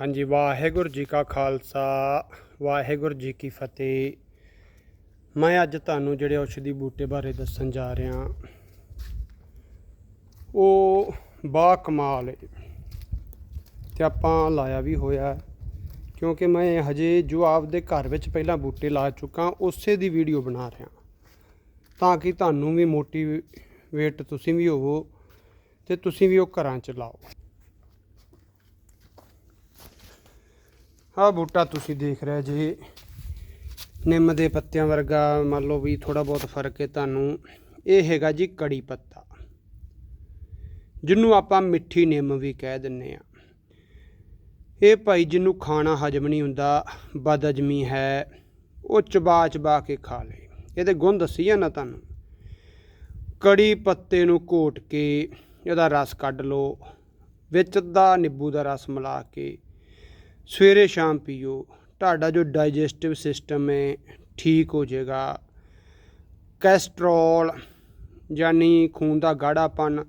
ਹਾਂਜੀ, ਵਾਹਿਗੁਰੂ ਜੀ ਕਾ ਖਾਲਸਾ, ਵਾਹਿਗੁਰੂ ਜੀ ਕੀ ਫਤਿਹ। ਮੈਂ ਅੱਜ ਤੁਹਾਨੂੰ ਜਿਹੜੇ ਔਸ਼ਧੀ ਬੂਟੇ ਬਾਰੇ ਦੱਸਣ ਜਾ ਰਿਹਾ ਉਹ ਬਾ ਕਮਾਲ ਹੈ ਤੇ ਆਪਾਂ ਲਾਇਆ ਵੀ ਹੋਇਆ ਕਿਉਂਕਿ ਮੈਂ ਹਜੇ ਜੋ ਆਪਦੇ ਘਰ ਵਿੱਚ ਪਹਿਲਾਂ ਬੂਟੇ ਲਾ ਚੁੱਕਾ, ਉਸੇ ਦੀ ਵੀਡੀਓ ਬਣਾ ਰਿਹਾ ਤਾਂ ਕਿ ਤੁਹਾਨੂੰ ਵੀ ਮੋਟੀਵੇਟ ਤੁਸੀਂ ਵੀ ਹੋਵੋ ਤੇ ਤੁਸੀਂ ਵੀ ਉਹ ਘਰਾਂ ਚ ਲਾਓ। ਆਹ ਬੂਟਾ ਤੁਸੀਂ ਦੇਖ ਰਹੇ ਜੀ। ਨਿੰਮ ਦੇ ਪੱਤਿਆਂ ਵਰਗਾ ਮੰਨ ਲਓ ਵੀ ਥੋੜਾ ਬਹੁਤ ਫ਼ਰਕ ਹੈ ਤੁਹਾਨੂੰ। ਇਹ ਹੈਗਾ ਜੀ ਕੜੀ ਪੱਤਾ। ਜਿਹਨੂੰ ਆਪਾਂ ਮਿੱਠੀ ਨਿੰਮ ਵੀ ਕਹਿ ਦਿੰਨੇ ਆ ਇਹ ਭਾਈ ਜਿਹਨੂੰ ਖਾਣਾ ਹਜਮ ਨਹੀਂ ਹੁੰਦਾ, ਬਦਹਜਮੀ ਹੈ, ਉਹ ਚਬਾ ਚਬਾ ਕੇ ਖਾ ਲੇ। ਇਹਦੇ ਗੁਣ ਦੱਸੀ ਆ ਨਾ ਤੁਹਾਨੂੰ। ਕੜੀ ਪੱਤੇ ਨੂੰ ਘੋਟ ਕੇ ਇਹਦਾ ਰਸ ਕੱਢ ਲਓ, ਵਿੱਚ ਅੱਧਾ ਨਿੰਬੂ ਦਾ ਰਸ ਮਿਲਾ ਕੇ ਸਵੇਰੇ ਸ਼ਾਮ ਪੀਓ, ਤੁਹਾਡਾ ਜੋ ਡਾਈਜੈਸਟਿਵ ਸਿਸਟਮ ਹੈ, ਠੀਕ ਹੋ ਜਾਏਗਾ। ਕੈਸਟਰੋਲ ਯਾਨੀ ਖੂਨ ਦਾ ਗਾੜਾਪਨ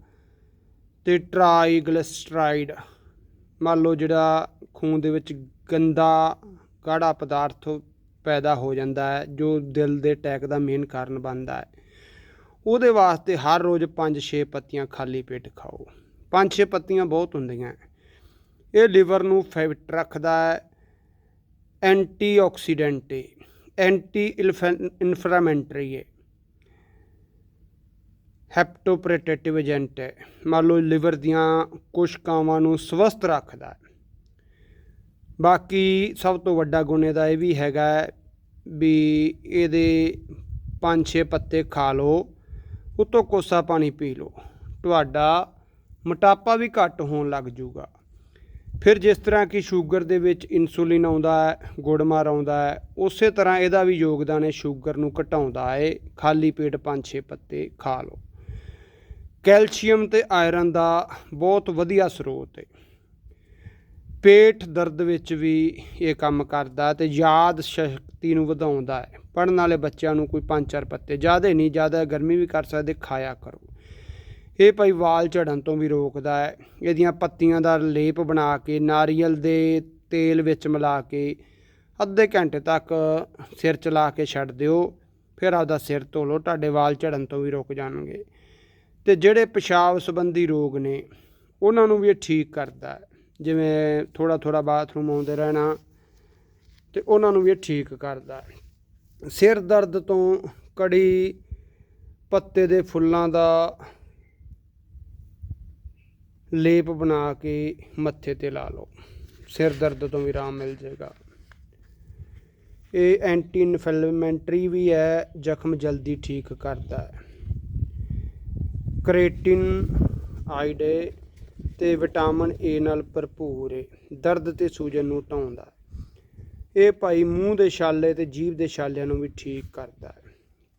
ਤੇ ਟ੍ਰਾਈਗਲਿਸਟਰਾਈਡ, ਮੰਨ ਲਓ ਜਿਹੜਾ ਖੂਨ ਦੇ ਵਿੱਚ ਗੰਦਾ ਗਾੜਾ ਪਦਾਰਥ ਪੈਦਾ ਹੋ ਜਾਂਦਾ ਹੈ, ਜੋ ਦਿਲ ਦੇ ਅਟੈਕ ਦਾ ਮੇਨ ਕਾਰਨ ਬਣਦਾ ਹੈ। ਉਹਦੇ ਵਾਸਤੇ ਹਰ ਰੋਜ਼ 5-6 ਪੱਤੀਆਂ ਖਾਲੀ ਪੇਟ ਖਾਓ। 5-6 ਪੱਤੀਆਂ ਬਹੁਤ ਹੁੰਦੀਆਂ ਹੈ। ਇਹ ਲਿਵਰ ਨੂੰ ਫਿਟ ਰੱਖਦਾ ਹੈ। ਐਂਟੀਆਕਸੀਡੈਂਟ ਹੈ ਐਂਟੀ ਇਨਫਲੇਮੈਂਟਰੀ ਹੈ ਹੈਪਟੋਪ੍ਰੋਟੈਕਟਿਵ ਏਜੰਟ ਹੈ ਮੰਨ ਲਓ ਲਿਵਰ ਦੀਆਂ ਕੋਸ਼ਿਕਾਵਾਂ ਨੂੰ ਸਵਸਥ ਰੱਖਦਾ ਹੈ। ਬਾਕੀ ਸਭ ਤੋਂ ਵੱਡਾ ਗੁਣ ਇਹਦਾ ਇਹ ਵੀ ਹੈਗਾ ਵੀ ਇਹਦੇ 5-6 ਪੱਤੇ ਖਾ ਲਓ, ਉਤੋਂ ਕੋਸਾ ਪਾਣੀ ਪੀ ਲਓ। ਤੁਹਾਡਾ ਮੋਟਾਪਾ ਵੀ ਘੱਟ ਹੋਣ ਲੱਗ ਜਾਊਗਾ ਫਿਰ ਜਿਸ ਤਰ੍ਹਾਂ ਕਿ ਸ਼ੂਗਰ ਦੇ ਵਿੱਚ ਇਨਸੂਲਿਨ ਆਉਂਦਾ ਹੈ, ਗੁੜਮਾਰ ਆਉਂਦਾ ਹੈ, ਉਸੇ ਤਰ੍ਹਾਂ ਇਹਦਾ ਵੀ ਯੋਗਦਾਨ ਹੈ, ਸ਼ੂਗਰ ਨੂੰ ਘਟਾਉਂਦਾ ਹੈ। ਖਾਲੀ ਪੇਟ 5-6 ਪੱਤੇ ਖਾ ਲਓ। ਕੈਲਸ਼ੀਅਮ ਤੇ ਆਇਰਨ ਦਾ ਬਹੁਤ ਵਧੀਆ ਸਰੋਤ ਹੈ। ਪੇਟ ਦਰਦ ਵਿੱਚ ਵੀ ਇਹ ਕੰਮ ਕਰਦਾ ਤੇ ਯਾਦ ਸ਼ਕਤੀ ਨੂੰ ਵਧਾਉਂਦਾ ਹੈ। ਪੜਨ ਵਾਲੇ ਬੱਚਿਆਂ ਨੂੰ ਕੋਈ 5-4 ਪੱਤੇ ਜ਼ਿਆਦਾ ਨਹੀਂ, ਜ਼ਿਆਦਾ ਗਰਮੀ ਵੀ ਕਰ ਸਕਦੇ, ਖਾਇਆ ਕਰੋ। ਇਹ ਭਾਈ ਵਾਲ ਝੜਨ ਤੋਂ ਵੀ ਰੋਕਦਾ ਹੈ। ਇਹਦੀਆਂ ਪੱਤੀਆਂ ਦਾ ਲੇਪ ਬਣਾ ਕੇ, ਨਾਰੀਅਲ ਦੇ ਤੇਲ ਵਿੱਚ ਮਿਲਾ ਕੇ ਅੱਧੇ ਘੰਟੇ ਤੱਕ ਸਿਰ ਚਲਾ ਕੇ ਛੱਡ ਦਿਓ। ਫਿਰ ਆਪਦਾ ਸਿਰ ਧੋ ਲਓ, ਤੁਹਾਡੇ ਵਾਲ ਝੜਨ ਤੋਂ ਵੀ ਰੁਕ ਜਾਣਗੇ। ਤੇ ਜਿਹੜੇ ਪਿਸ਼ਾਬ ਸੰਬੰਧੀ ਰੋਗ ਨੇ, ਉਹਨਾਂ ਨੂੰ ਵੀ ਇਹ ਠੀਕ ਕਰਦਾ ਹੈ। ਜਿਵੇਂ ਥੋੜਾ ਥੋੜਾ ਬਾਥਰੂਮ ਆਉਂਦੇ ਰਹਿਣਾ, ਤੇ ਉਹਨਾਂ ਨੂੰ ਵੀ ਇਹ ਠੀਕ ਕਰਦਾ ਸਿਰ ਦਰਦ ਤੋਂ ਕੜੀ ਪੱਤੇ ਦੇ ਫੁੱਲਾਂ ਦਾ ਲੇਪ ਬਣਾ ਕੇ ਮੱਥੇ ਤੇ ਲਾ ਲਓ। ਸਿਰ ਦਰਦ ਤੋਂ ਵੀ ਆਰਾਮ ਮਿਲ ਜਾਏਗਾ। ਇਹ ਐਂਟੀ ਇਨਫਲੇਮੈਂਟਰੀ ਵੀ ਹੈ, ਜ਼ਖਮ ਜਲਦੀ ਠੀਕ ਕਰਦਾ ਹੈ। ਕ੍ਰੇਟਿਨ, ਆਇਡ ਹੈ ਤੇ ਵਿਟਾਮਿਨ ਏ ਨਾਲ ਭਰਪੂਰ ਹੈ। ਦਰਦ ਤੇ ਸੂਜਨ ਨੂੰ ਹਟਾਉਂਦਾ ਇਹ ਭਾਈ ਮੂੰਹ ਦੇ ਛਾਲੇ ਤੇ ਜੀਭ ਦੇ ਛਾਲਿਆਂ ਨੂੰ ਵੀ ਠੀਕ ਕਰਦਾ ਹੈ।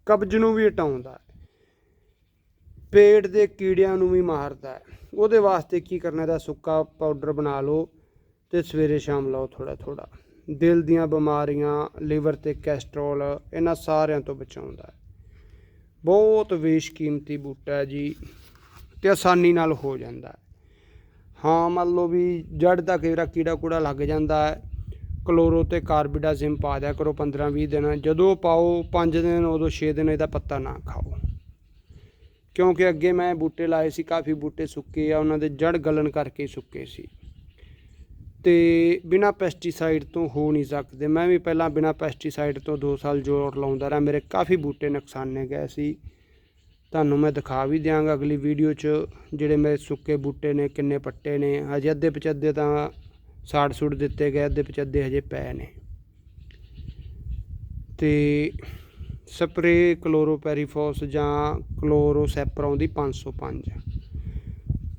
ਕਬਜ਼ ਨੂੰ ਵੀ ਹਟਾਉਂਦਾ ਹੈ। ਪੇਟ ਦੇ ਕੀੜਿਆਂ ਨੂੰ ਵੀ ਮਾਰਦਾ ਹੈ। ਉਹਦੇ ਵਾਸਤੇ ਕੀ ਕਰਨਾ ਇਹਦਾ? ਸੁੱਕਾ ਪਾਊਡਰ ਬਣਾ ਲਓ ਤੇ ਸਵੇਰੇ ਸ਼ਾਮ ਲਾਓ ਥੋੜਾ ਥੋੜਾ ਦਿਲ ਦੀਆਂ ਬਿਮਾਰੀਆਂ, ਲੀਵਰ ਤੇ ਕੈਸਟਰੋਲ, ਇਹਨਾਂ ਸਾਰਿਆਂ ਤੋਂ ਬਚਾਉਂਦਾ ਹੈ। ਬਹੁਤ ਬੇਸ਼ਕੀਮਤੀ ਬੂਟਾ ਹੈ ਜੀ ਤੇ ਆਸਾਨੀ ਨਾਲ ਹੋ ਜਾਂਦਾ ਹੈ। ਹਾਂ, ਮੰਨ ਲਓ ਵੀ ਜੜ ਦਾ ਕਈ ਕੀੜਾ ਕੂੜਾ ਲੱਗ ਜਾਂਦਾ ਹੈ। ਕਲੋਰੋ ਤੇ ਕਾਰਬੀਡਾਜ਼ਿਮ ਪਾ ਦਿਆ ਕਰੋ 15 20 ਦਿਨ। ਜਦੋਂ ਪਾਓ 5 ਦਿਨ, ਉਦੋਂ 6 ਦਿਨ ਇਹਦਾ ਪੱਤਾ ਨਾ ਖਾਓ। ਕਿਉਂਕਿ ਅੱਗੇ ਮੈਂ ਬੂਟੇ ਲਾਏ ਸੀ, ਕਾਫੀ ਬੂਟੇ ਸੁੱਕੇ ਆ, ਉਹਨਾਂ ਦੇ ਜੜ ਗਲਣ ਕਰਕੇ ਸੁੱਕੇ ਸੀ। ਤੇ ਬਿਨਾ ਪੈਸਟੀਸਾਈਡ ਤੋਂ ਹੋ ਨਹੀਂ ਸਕਦੇ। ਮੈਂ ਵੀ ਪਹਿਲਾਂ ਬਿਨਾ ਪੈਸਟੀਸਾਈਡ ਤੋਂ 2 ਸਾਲ ਜੋਰ ਲਾਉਂਦਾ ਰਿਹਾ। ਮੇਰੇ ਕਾਫੀ ਬੂਟੇ ਨੁਕਸਾਨੇ ਗਏ ਸੀ। ਤੁਹਾਨੂੰ ਮੈਂ ਦਿਖਾ ਵੀ ਦਿਆਂਗਾ ਅਗਲੀ ਵੀਡੀਓ 'ਚ ਜਿਹੜੇ ਮੇਰੇ ਸੁੱਕੇ ਬੂਟੇ ਨੇ, ਕਿੰਨੇ ਪੱਟੇ ਨੇ। ਹਜੇ ਅੱਧੇ ਪਚੱਦੇ ਤਾਂ ਸਾੜ ਸੁੜ ਦਿੱਤੇ ਗਏ, ਅੱਧੇ ਪਚੱਦੇ ਹਜੇ ਪਏ ਨੇ। ਤੇ ਸਪਰੇ, ਕਲੋਰੋਪੈਰੀਫੋਸ ਜਾਂ ਕਲੋਰੋਸੈਪਰ ਆਉਂਦੀ 505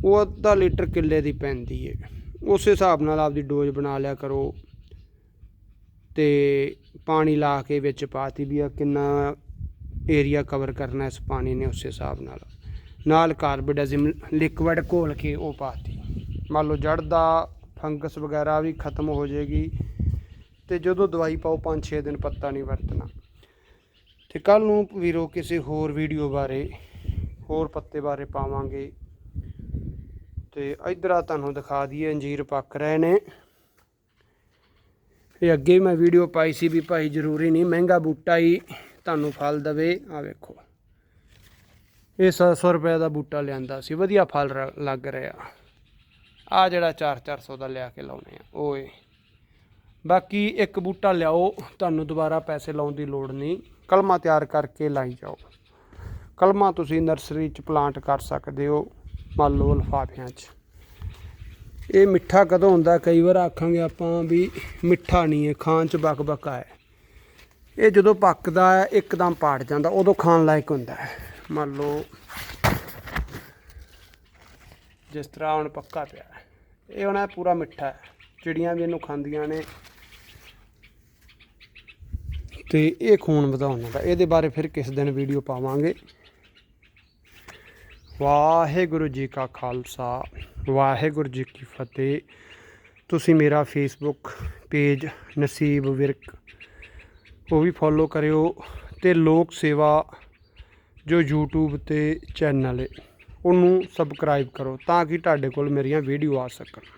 ਉਹ ਅੱਧਾ ਲੀਟਰ ਕਿੱਲੇ ਦੀ ਪੈਂਦੀ ਹੈ ਉਸ ਹਿਸਾਬ ਨਾਲ ਆਪਦੀ ਡੋਜ਼ ਬਣਾ ਲਿਆ ਕਰੋ ਤੇ ਪਾਣੀ ਲਾ ਕੇ ਵਿੱਚ ਪਾਤੀ ਵੀ ਆ, ਕਿੰਨਾ ਏਰੀਆ ਕਵਰ ਕਰਨਾ ਇਸ ਪਾਣੀ ਨੇ ਉਸ ਹਿਸਾਬ ਨਾਲ। ਨਾਲ ਕਾਰਬੋਡਾਜ਼ਮ ਲਿਕਵਿਡ ਘੋਲ ਕੇ ਉਹ ਪਾਤੀ। ਮੰਨ ਲਓ ਜੜ ਦਾ ਫੰਗਸ ਵਗੈਰਾ ਵੀ ਖਤਮ ਹੋ ਜਾਏਗੀ ਤੇ ਜਦੋਂ ਦਵਾਈ ਪਾਓ 5-6 ਦਿਨ ਪੱਤਾ ਨਹੀਂ ਵਰਤਣਾ। ਤੇ ਕੱਲ ਨੂੰ ਵੀਰੋ ਕਿਸੇ ਹੋਰ ਵੀਡੀਓ ਬਾਰੇ, ਹੋਰ ਪੱਤੇ ਬਾਰੇ ਪਾਵਾਂਗੇ। ਤੇ ਇਧਰ ਆ ਤੁਹਾਨੂੰ ਦਿਖਾ ਦਈਏ, ਅੰਜੀਰ ਪੱਕ ਰਹੇ ਨੇ। ਇਹ ਅੱਗੇ ਮੈਂ ਵੀਡੀਓ ਪਾਈ ਸੀ ਵੀ ਭਾਈ ਜ਼ਰੂਰੀ ਨਹੀਂ, ਮਹਿੰਗਾ ਬੂਟਾ ਹੀ ਤੁਹਾਨੂੰ ਫਲ ਦਵੇ। ਆ ਵੇਖੋ। ਇਹ 700 ਰੁਪਏ ਦਾ ਬੂਟਾ ਲਿਆਂਦਾ ਸੀ, ਵਧੀਆ ਫਲ ਲੱਗ ਰਿਹਾ। ਆ ਜਿਹੜਾ 4-400 ਦਾ ਲਿਆ ਕੇ ਲਾਉਨੇ ਆ, ਓਏ। ਬਾਕੀ ਇੱਕ ਬੂਟਾ ਲਿਆਓ, ਤੁਹਾਨੂੰ ਦੁਬਾਰਾ ਪੈਸੇ ਲਾਉਣ ਦੀ ਲੋੜ ਨਹੀਂ। ਕਲਮਾ ਤਿਆਰ ਕਰਕੇ ਲਾਈ ਜਾਓ। ਕਲਮਾ ਤੁਸੀਂ ਨਰਸਰੀ ਚ ਪਲਾਂਟ ਕਰ ਸਕਦੇ ਹੋ, ਮੰਨ ਲਓ ਲਿਫਾਫਿਆਂ 'ਚ। ਇਹ ਮਿੱਠਾ ਕਦੋਂ ਹੁੰਦਾ? ਕਈ ਵਾਰ ਆਖਾਂਗੇ ਆਪਾਂ ਵੀ ਮਿੱਠਾ ਨਹੀਂ ਹੈ, ਖਾਣ 'ਚ ਬਕਬਕਾ ਹੈ। ਇਹ ਜਦੋਂ ਪੱਕਦਾ ਹੈ, ਇੱਕਦਮ ਪਾੜ ਜਾਂਦਾ, ਉਦੋਂ ਖਾਣ ਲਾਇਕ ਹੁੰਦਾ ਹੈ। ਮੰਨ ਲਓ, ਜਿਸ ਤਰ੍ਹਾਂ ਹੁਣ ਪੱਕਾ ਪਿਆ ਇਹ ਹੁਣ ਪੂਰਾ ਮਿੱਠਾ ਹੈ। ਚਿੜੀਆਂ ਵੀ ਇਹਨੂੰ ਖਾਂਦੀਆਂ ਨੇ। ਤੇ ਇਹ ਖੂਨ ਵਧਾਉਣ ਦਾ। ਇਹਦੇ ਬਾਰੇ ਫਿਰ ਕਿਸ ਦਿਨ ਵੀਡੀਓ ਪਾਵਾਂਗੇ? ਵਾਹਿਗੁਰੂ ਜੀ ਕਾ ਖਾਲਸਾ, ਵਾਹਿਗੁਰੂ ਜੀ ਕੀ ਫਤਿਹ। ਤੁਸੀਂ ਮੇਰਾ ਫੇਸਬੁੱਕ ਪੇਜ ਨਸੀਬ ਵਿਰਕ, ਉਹ ਵੀ ਫੋਲੋ ਕਰਿਓ ਤੇ ਲੋਕ ਸੇਵਾ ਜੋ YouTube ਤੇ ਚੈਨਲ ਹੈ, ਉਹਨੂੰ ਸਬਸਕ੍ਰਾਈਬ ਕਰੋ ਤਾਂ ਕਿ ਤੁਹਾਡੇ ਕੋਲ ਮੇਰੀਆਂ ਵੀਡੀਓ ਆ ਸਕਣ।